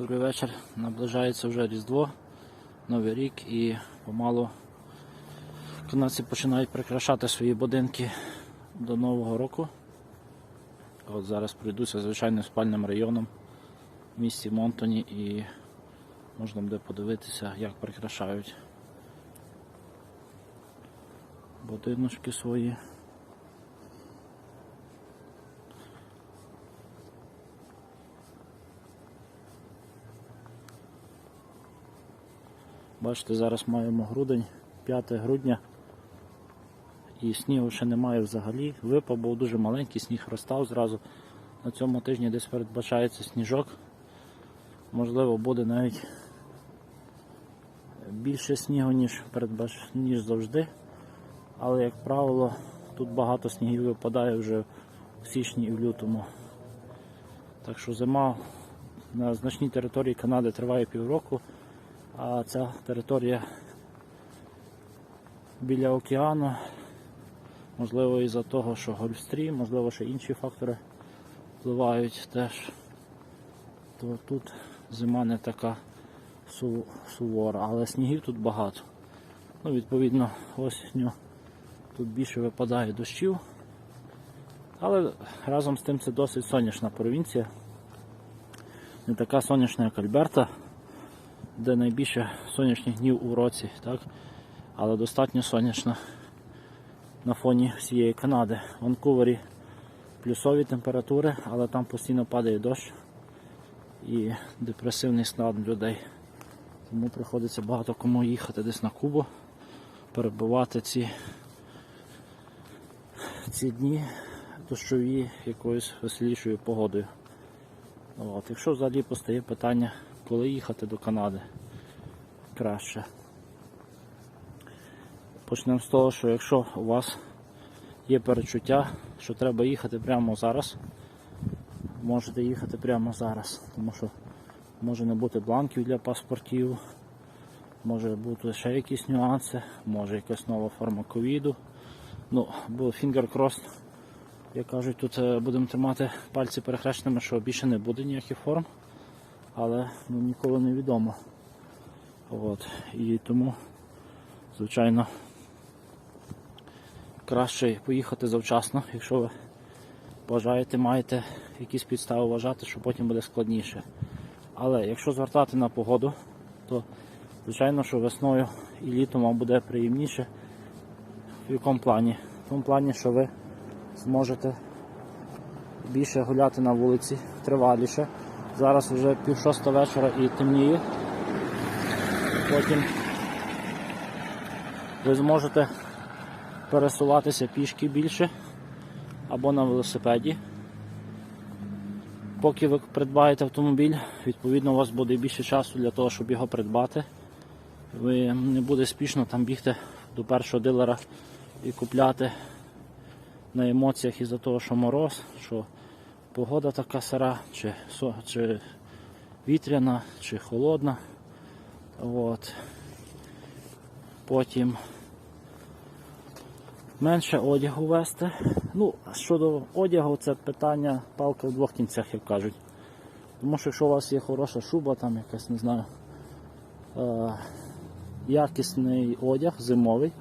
Добрий вечір. Наближається вже Різдво, Новий рік і помалу канадці починають прикрашати свої будинки до Нового року. От зараз пройдуся звичайним спальним районом в місті Монтоні і можна буде подивитися, як прикрашають будиночки свої. Бачите, зараз маємо грудень, 5 грудня. І снігу ще немає взагалі. Випав був дуже маленький, сніг розстав зразу. На цьому тижні десь передбачається сніжок. Можливо, буде навіть більше снігу, ніж, передбач... ніж завжди. Але, як правило, тут багато снігів випадає вже в січні і в лютому. Так що зима на значній території Канади триває півроку. А ця територія біля океану, можливо, із-за того, що Гольфстрім, можливо, ще інші фактори впливають теж, то тут зима не така сувора, але снігів тут багато. Ну, відповідно, осінню тут більше випадає дощів. Але разом з тим це досить сонячна провінція. Не така сонячна, як Альберта де найбільше сонячних днів у році, так? але достатньо сонячно на фоні всієї Канади. В Ванкувері плюсові температури, але там постійно падає дощ і депресивний стан людей. Тому приходиться багато кому їхати десь на Кубу, перебувати ці, ці дні дощові якоюсь веселішою погодою. От. Якщо взагалі постає питання, коли їхати до Канади краще. Почнемо з того, що якщо у вас є перечуття, що треба їхати прямо зараз, можете їхати прямо зараз, тому що може не бути бланків для паспортів, може бути ще якісь нюанси, може якась нова форма ковіду. Ну, бо crossed, як кажуть, тут е, будемо тримати пальці перехрещеними, що більше не буде ніяких форм, але ну, ніколи не відомо. От. І тому, звичайно, краще поїхати завчасно, якщо ви бажаєте, маєте якісь підстави вважати, що потім буде складніше. Але якщо звертати на погоду, то звичайно, що весною і літом вам буде приємніше. В якому плані? В тому плані, що ви зможете більше гуляти на вулиці, триваліше. Зараз вже пів шоста вечора і темніє. Потім ви зможете пересуватися пішки більше або на велосипеді. Поки ви придбаєте автомобіль, відповідно у вас буде більше часу для того, щоб його придбати. Ви не буде спішно там бігти до першого дилера і купляти на емоціях із-за того, що мороз, що погода така сира, чи, чи вітряна, чи холодна. От. Потім менше одягу вести. Ну, щодо одягу, це питання палка в двох кінцях, як кажуть. Тому що якщо у вас є хороша шуба, там якась, не знаю, е- якісний одяг зимовий,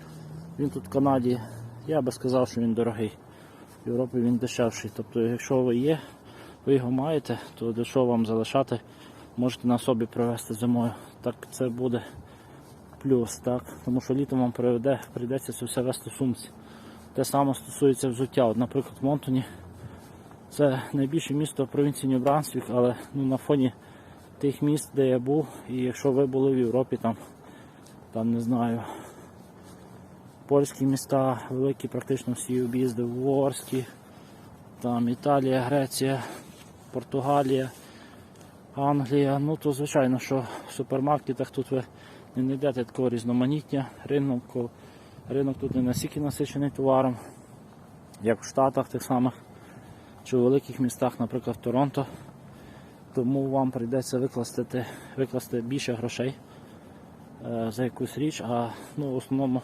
він тут в Канаді, я би сказав, що він дорогий. В Європі він дешевший. Тобто, якщо ви є, ви його маєте, то чого вам залишати, можете на собі привезти зимою. Так це буде плюс, так? Тому що літом вам приведе, прийдеться це все вести в сумці. Те саме стосується взуття. От, наприклад, Монтоні це найбільше місто в провінції Нью-Брансвік, але ну, на фоні тих міст, де я був, і якщо ви були в Європі, там, там не знаю, польські міста, великі практично всі об'їзди в Ворскі, там Італія, Греція, Португалія, Англія. Ну то звичайно, що в супермаркетах тут ви не знайдете такого різноманіття. Ринок, ринок тут не настільки насичений товаром, як в Штатах тих самих, чи в великих містах, наприклад, Торонто. Тому вам прийдеться викласти, викласти більше грошей е, за якусь річ, а ну, в основному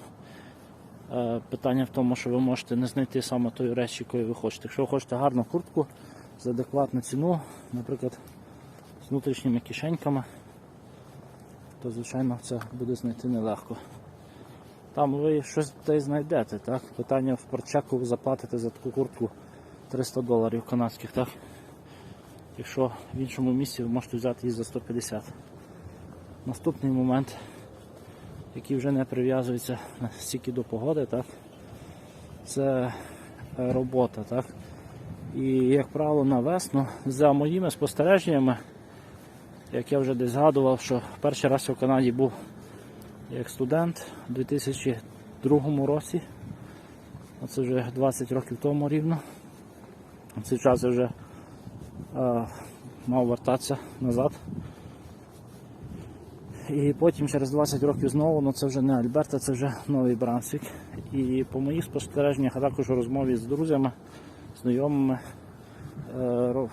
Питання в тому, що ви можете не знайти саме тої речі, якої ви хочете. Якщо ви хочете гарну куртку за адекватну ціну, наприклад, з внутрішніми кишеньками, то звичайно це буде знайти нелегко. Там ви щось десь знайдете, так? Питання в спортчеку ви заплатите за таку куртку 300 доларів канадських, так? Якщо в іншому місці ви можете взяти її за 150. Наступний момент, який вже не прив'язується стільки до погоди, так? це е, робота. Так? І, як правило, на весну, за моїми спостереженнями, як я вже десь згадував, що перший раз я в Канаді був як студент у 2002 році. Це вже 20 років тому рівно. Цей час я вже е, мав вертатися назад. І потім через 20 років знову, ну це вже не Альберта, це вже Новий Брансвік. І по моїх спостереженнях, а також у розмові з друзями, знайомими, е,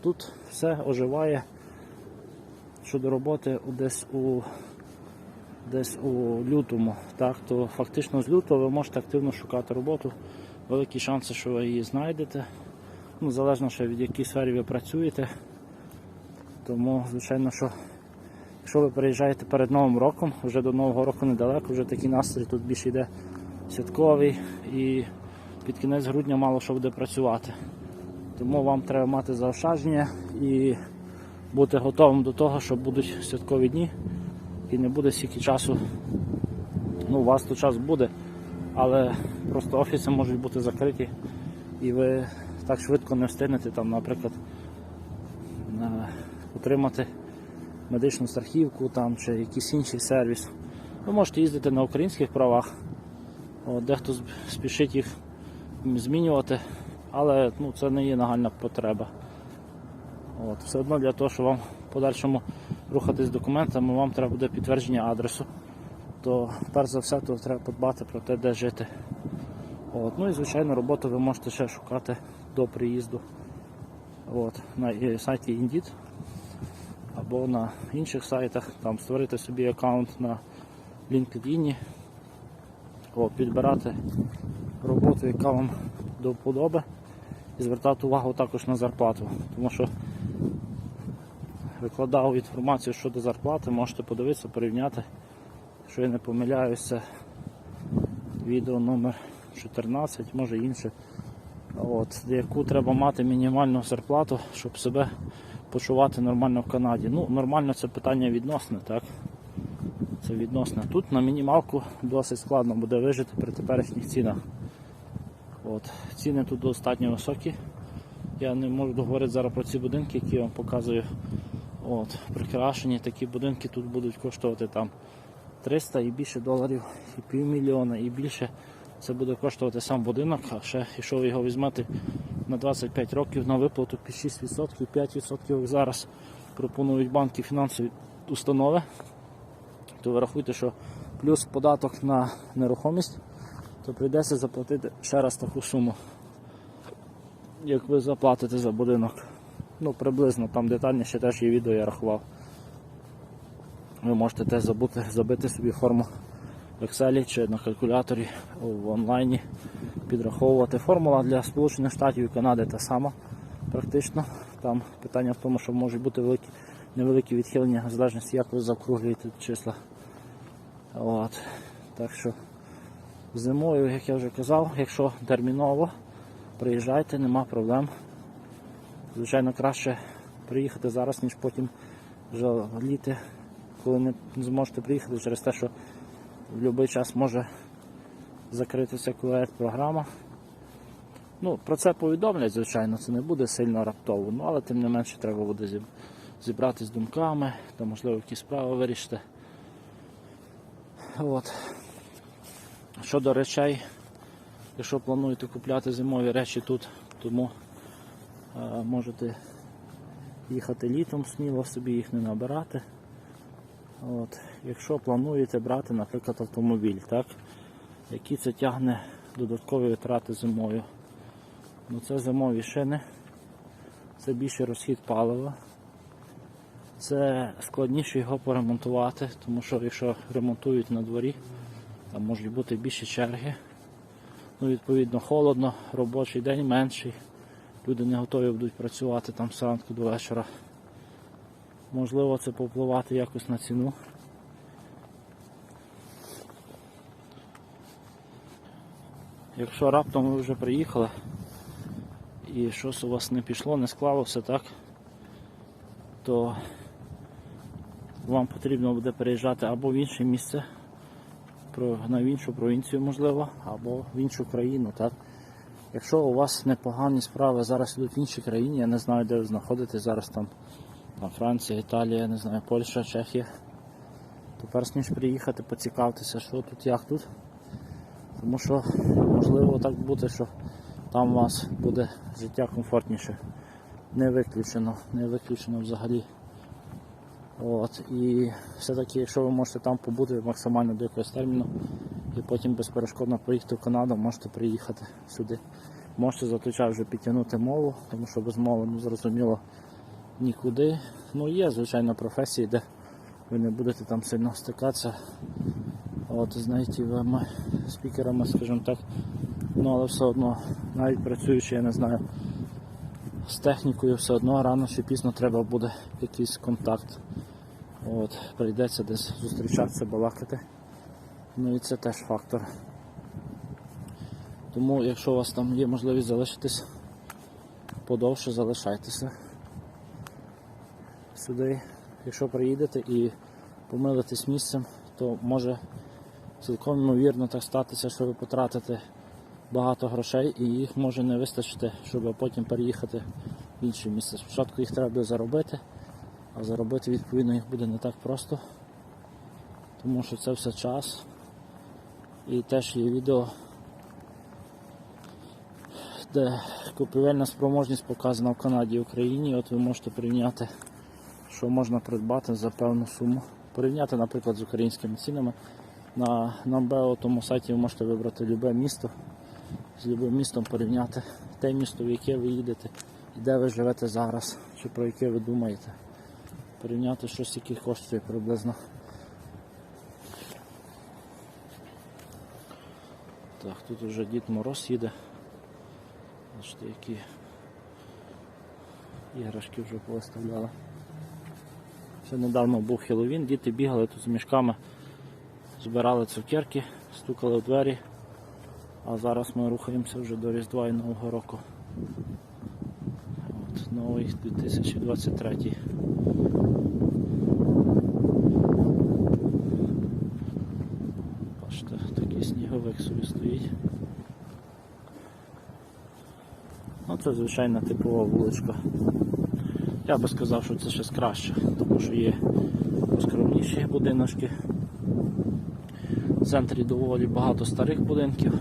тут все оживає щодо роботи десь у десь у лютому. Так, то фактично з лютого ви можете активно шукати роботу. Великі шанси, що ви її знайдете. Ну, залежно ще від якій сфері ви працюєте. Тому, звичайно, що якщо ви переїжджаєте перед Новим роком, вже до Нового року недалеко, вже такий настрій тут більше йде святковий і під кінець грудня мало що буде працювати. Тому вам треба мати заощадження і бути готовим до того, що будуть святкові дні і не буде стільки часу. Ну, у вас то час буде, але просто офіси можуть бути закриті і ви так швидко не встигнете там, наприклад, на- отримати медичну страхівку там, чи якийсь інший сервіс. Ви можете їздити на українських правах, От, дехто спішить їх змінювати, але ну, це не є нагальна потреба. От, все одно для того, щоб вам в подальшому рухатись з документами, вам треба буде підтвердження адресу. То перш за все то треба подбати про те, де жити. От, ну і звичайно роботу ви можете ще шукати до приїзду. От, на е, сайті Indeed або на інших сайтах, там створити собі аккаунт на LinkedIn, от, підбирати роботу, яка вам до вподоби, і звертати увагу також на зарплату. Тому що викладав інформацію щодо зарплати, можете подивитися, порівняти, що я не помиляюся. Відео номер 14, може інше. От, яку треба мати мінімальну зарплату, щоб себе почувати нормально в Канаді. Ну, нормально це питання відносне, так? Це відносне. Тут на мінімалку досить складно буде вижити при теперішніх цінах. От. Ціни тут достатньо високі. Я не можу договорити зараз про ці будинки, які я вам показую. От, прикрашені такі будинки тут будуть коштувати там 300 і більше доларів, і півмільйона, і більше. Це буде коштувати сам будинок, а ще якщо ви його візьмете на 25 років на виплату під 6%, 5% як зараз пропонують банки фінансові установи, то ви рахуйте, що плюс податок на нерухомість, то прийдеться заплатити ще раз таку суму, як ви заплатите за будинок. Ну, приблизно там детальніше теж є відео, я рахував. Ви можете теж забути, забити собі форму в Excel чи на калькуляторі в онлайні, підраховувати. Формула для Сполучених Штатів і Канади та сама практично. Там питання в тому, що можуть бути великі, невеликі відхилення, в залежності, як ви заокруглюєте числа. От. Так що зимою, як я вже казав, якщо терміново, приїжджайте, нема проблем. Звичайно, краще приїхати зараз, ніж потім жаліти, коли не зможете приїхати через те, що в будь-який час може закритися QR-програма. Ну, про це повідомлять, звичайно, це не буде сильно раптово, ну, але тим не менше треба буде зіб- зібратися з думками, та можливо якісь справи вирішити. От. Щодо речей, якщо плануєте купляти зимові речі тут, тому е, можете їхати літом сміло собі їх не набирати. От. Якщо плануєте брати, наприклад, автомобіль, так? які це тягне додаткові витрати зимою. Ну, це зимові шини, це більший розхід палива, це складніше його поремонтувати, тому що якщо ремонтують на дворі, там можуть бути більші черги. Ну, відповідно, холодно, робочий день менший. Люди не готові будуть працювати там з ранку до вечора. Можливо, це повпливати якось на ціну. Якщо раптом ви вже приїхали і щось у вас не пішло, не склалося, так, то вам потрібно буде переїжджати або в інше місце, на іншу провінцію, можливо, або в іншу країну. Так? Якщо у вас непогані справи зараз йдуть в іншій країні, я не знаю, де ви знаходитесь зараз там, там Франція, Італія, не знаю, Польща, Чехія, то перш ніж приїхати, поцікавтеся, що тут, як тут. Тому що можливо так бути, що там у вас буде життя комфортніше. Не виключено, не виключено взагалі. От, і все-таки, якщо ви можете там побути максимально до якогось терміну і потім безперешкодно поїхати в Канаду, можете приїхати сюди. Можете за той час вже підтягнути мову, тому що без мови ну, зрозуміло нікуди. Ну є, звичайно, професії, де ви не будете там сильно стикатися. От, з нейтівими спікерами, скажімо так. Ну, але все одно, навіть працюючи, я не знаю, з технікою, все одно рано чи пізно треба буде якийсь контакт. От, прийдеться десь зустрічатися, балакати. Ну і це теж фактор. Тому, якщо у вас там є можливість залишитись подовше, залишайтеся сюди. Якщо приїдете і помилитесь місцем, то може цілком ймовірно так статися, що ви потратите багато грошей і їх може не вистачити, щоб потім переїхати в інше місце. Спочатку їх треба заробити, а заробити відповідно їх буде не так просто, тому що це все час. І теж є відео, де купівельна спроможність показана в Канаді і Україні. От ви можете порівняти, що можна придбати за певну суму. Порівняти, наприклад, з українськими цінами. На Намбео тому сайті ви можете вибрати любе місто, з любим містом порівняти те місто, в яке ви їдете, і де ви живете зараз, чи про яке ви думаєте. Порівняти щось, яке коштує приблизно. Так, тут вже Дід Мороз їде. Бачите, які іграшки вже повиставляли. Ще недавно був Хеллоуін, діти бігали тут з мішками, збирали цукерки, стукали в двері, а зараз ми рухаємося вже до Різдва і Нового року. От, новий 2023. Бачите, такий сніговик собі стоїть. Ну, це звичайна типова вуличка. Я би сказав, що це щось краще, тому що є поскромніші будиночки. В центрі доволі багато старих будинків.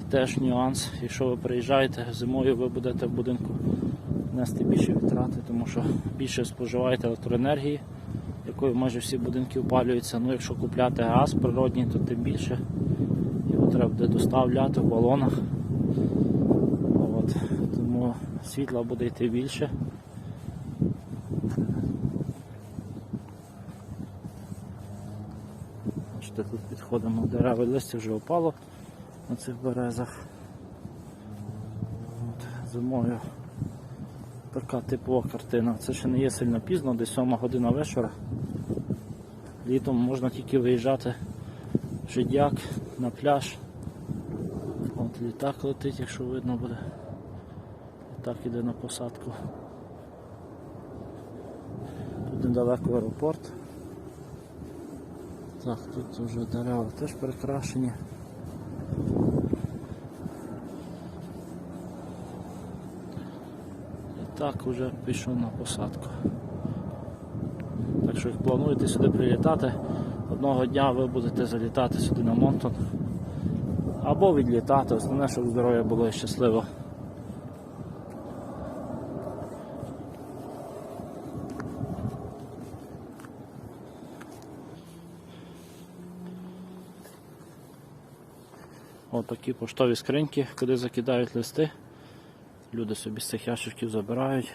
І теж нюанс, якщо ви приїжджаєте зимою, ви будете в будинку нести більше витрати, тому що більше споживаєте електроенергії, якою майже всі будинки опалюються. Ну, якщо купляти газ природній, то тим більше його треба буде доставляти в балонах. Світла буде йти більше. Бачите, тут підходимо дерева листя вже опало на цих березах. От, зимою така типова картина. Це ще не є сильно пізно, десь 7 година вечора. Літом можна тільки виїжджати в Жидяк на пляж. От літак летить, якщо видно буде. Літак іде на посадку. Тут недалеко аеропорт. Так, тут вже дерева теж прикрашені. І так вже пішов на посадку. Так що як плануєте сюди прилітати, одного дня ви будете залітати сюди на Монтон. Або відлітати, основне, щоб здоров'я було і щасливо. такі поштові скриньки, куди закидають листи. Люди собі з цих ящиків забирають.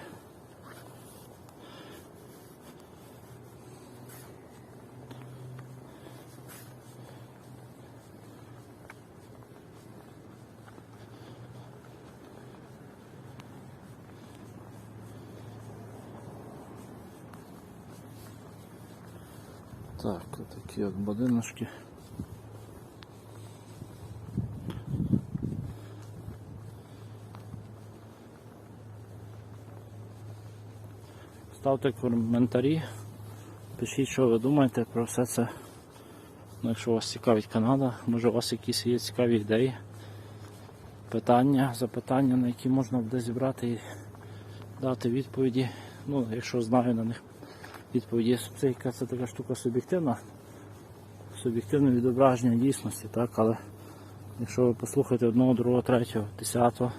Так, отакі от будиночки. Ставте коментарі, пишіть, що ви думаєте про все це. Ну, якщо вас цікавить Канада, може у вас якісь є цікаві ідеї, питання, запитання, на які можна буде зібрати і дати відповіді. Ну, якщо знаю на них відповіді. Це така штука суб'єктивна, суб'єктивне відображення дійсності, так, але якщо ви послухаєте одного, другого, третього, десятого,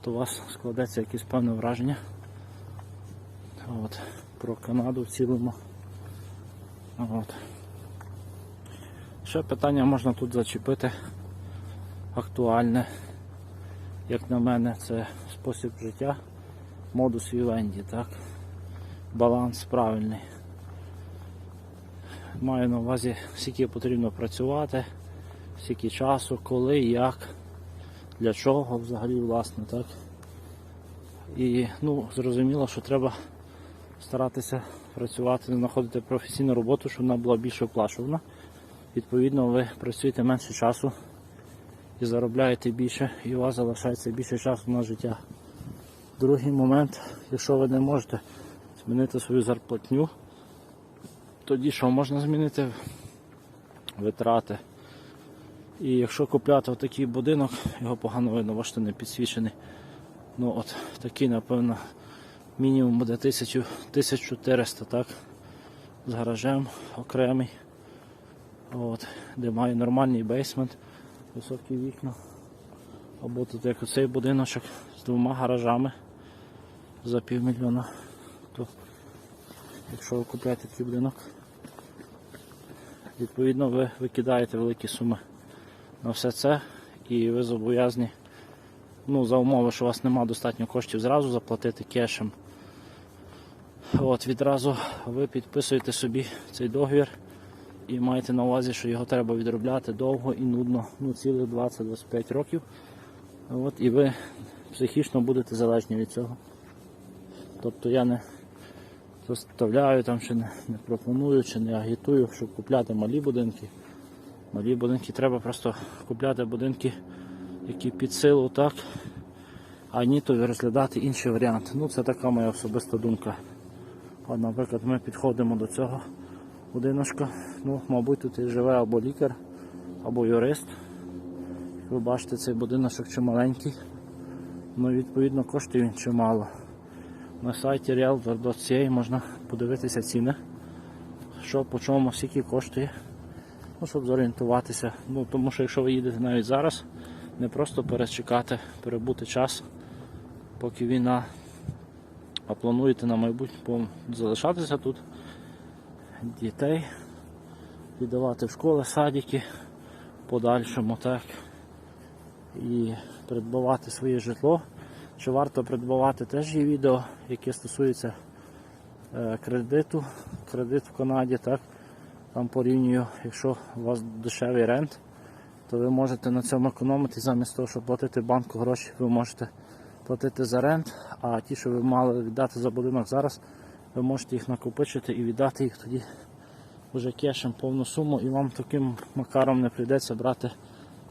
то у вас складеться якесь певне враження от, про Канаду в цілому. От. Ще питання можна тут зачепити актуальне, як на мене, це спосіб життя, модус вівенді, так? Баланс правильний. Маю на увазі, скільки потрібно працювати, скільки часу, коли, як, для чого взагалі, власне, так? І ну, зрозуміло, що треба старатися працювати, знаходити професійну роботу, щоб вона була більш оплачувана. Відповідно, ви працюєте менше часу і заробляєте більше, і у вас залишається більше часу на життя. Другий момент, якщо ви не можете змінити свою зарплатню, тоді що можна змінити витрати. І якщо купляти отакий будинок, його погано видно, бачите, не підсвічений. Ну от такий, напевно, мінімум буде 1000, 1400, так? З гаражем окремий. От, де має нормальний бейсмент, високі вікна. Або тут як оцей будиночок з двома гаражами за півмільйона. То, якщо ви купляєте такий будинок, відповідно ви викидаєте великі суми на все це і ви зобов'язані, ну, за умови, що у вас немає достатньо коштів, зразу заплатити кешем. От, відразу ви підписуєте собі цей договір і маєте на увазі, що його треба відробляти довго і нудно, ну цілих 20-25 років. От, і ви психічно будете залежні від цього. Тобто я не заставляю там, чи не, не пропоную, чи не агітую, щоб купляти малі будинки. Малі будинки треба просто купляти будинки, які під силу, так, а ні, то розглядати інші варіанти. Ну, це така моя особиста думка. От, наприклад, ми підходимо до цього будиночка. Ну, мабуть, тут і живе або лікар, або юрист. Ви бачите, цей будиночок чималенький. Ну, відповідно, коштує він чимало. На сайті realtor.ca можна подивитися ціни, що по чому, скільки коштує, ну, щоб зорієнтуватися. Ну, Тому що якщо ви їдете навіть зараз, не просто перечекати, перебути час, поки війна, а плануєте на майбутнє залишатися тут, дітей, віддавати в школи, садики, подальшому так, і придбавати своє житло. Чи варто придбавати теж є відео, яке стосується е, кредиту, кредит в Канаді, так? Там порівнюю, якщо у вас дешевий рент, то ви можете на цьому економити замість того, щоб платити банку гроші, ви можете платити за рент, а ті, що ви мали віддати за будинок зараз, ви можете їх накопичити і віддати їх тоді вже кешем повну суму, і вам таким макаром не прийдеться брати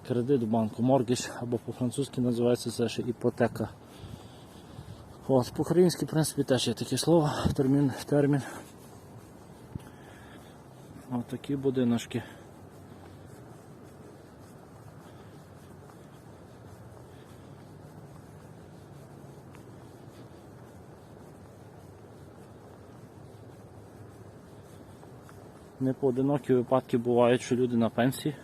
кредит в банку, моргіж, або по-французьки називається це ще іпотека. От, по-українськи, в принципі, теж є таке слово, термін, термін. Ось такі будиночки. Непоодинокі випадки бувають, що люди на пенсії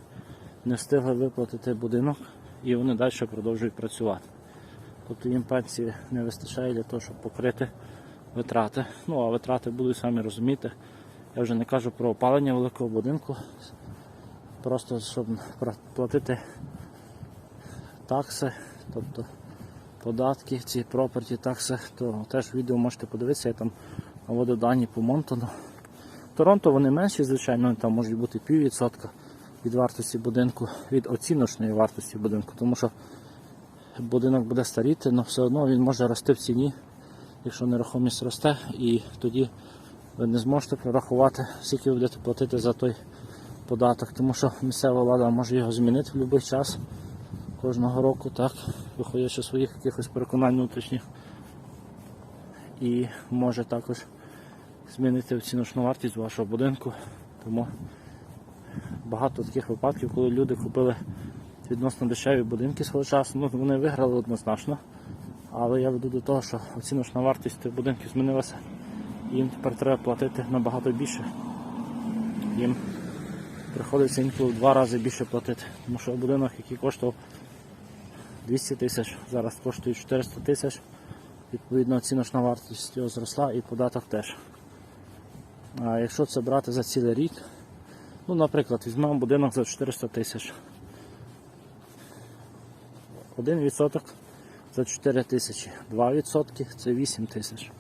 не встигли виплатити будинок і вони далі продовжують працювати. Тобто їм пенсії не вистачає для того, щоб покрити витрати. Ну а витрати будуть самі розуміти. Я вже не кажу про опалення великого будинку. Просто щоб платити такси, тобто податки, ці проперті такси, то теж відео можете подивитися, я там наводив дані по Монтону. Торонто вони менші, звичайно, там можуть бути піввідсотка від вартості будинку, від оціночної вартості будинку, тому що будинок буде старіти, але все одно він може рости в ціні, якщо нерухомість росте, і тоді ви не зможете прорахувати, скільки ви будете платити за той податок, тому що місцева влада може його змінити в будь-який час кожного року, так, виходячи своїх якихось переконань внутрішніх. І може також змінити оціночну вартість вашого будинку. Тому багато таких випадків, коли люди купили відносно дешеві будинки свого часу, ну вони виграли однозначно. Але я веду до того, що оціночна вартість тих будинків змінилася, їм тепер треба платити набагато більше. Їм приходиться інколи в два рази більше платити, тому що будинок, який коштував 200 тисяч, зараз коштує 400 тисяч. Відповідно, оціночна вартість його зросла і податок теж. А якщо це брати за цілий рік, ну, наприклад, візьмемо будинок за 400 тисяч. 1% за 4 тисячі, 2% це 8 тисяч.